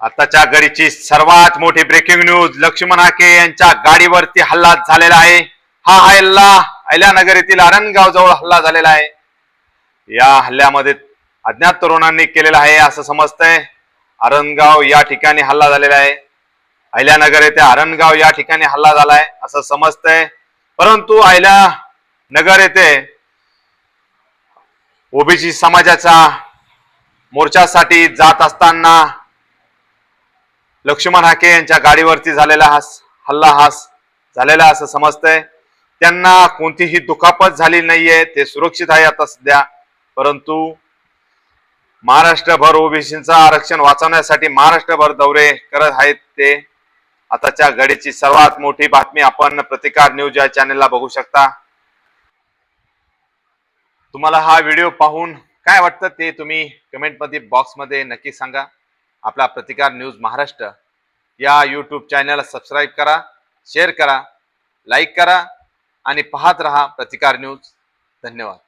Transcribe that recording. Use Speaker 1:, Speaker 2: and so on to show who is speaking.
Speaker 1: आताच्या घडीची सर्वात मोठी ब्रेकिंग न्यूज लक्ष्मण हाके यांच्या गाडीवरती हल्ला झालेला आहे. हा हल्ला अहिल्यानगर येथील अरणगाव जवळ हल्ला झालेला आहे. या हल्ल्यामध्ये अज्ञात तरुणांनी केलेला आहे असं समजतंय. आरणगाव या ठिकाणी हल्ला झालेला आहे. अहिल्यानगर येथे आरणगाव या ठिकाणी हल्ला झालाय असं समजतंय. परंतु अहिल्यानगर येथे ओबीसी समाजाचा मोर्चासाठी जात असताना लक्ष्मण हाके यांच्या गाडीवरती झालेला हा हल्ला हा झालेला असं समजतंय. त्यांना कोणतीही दुखापत झाली नाहीये ते सुरक्षित आहे आता सध्या. परंतु महाराष्ट्रभर ओबीसीचं आरक्षण वाचवण्यासाठी महाराष्ट्रभर दौरे करत आहेत ते. आताच्या घडीची सर्वात मोठी बातमी आपण प्रतिकार न्यूज या चॅनेलला बघू शकता. तुम्हाला हा व्हिडिओ पाहून काय वाटतं ते तुम्ही कमेंटमध्ये बॉक्समध्ये नक्की सांगा. आपला प्रतिकार न्यूज महाराष्ट्र. या यूट्यूब चॅनलला सबस्क्राईब करा शेअर करा लाईक करा आणि पाहत रहा प्रतिकार न्यूज. धन्यवाद.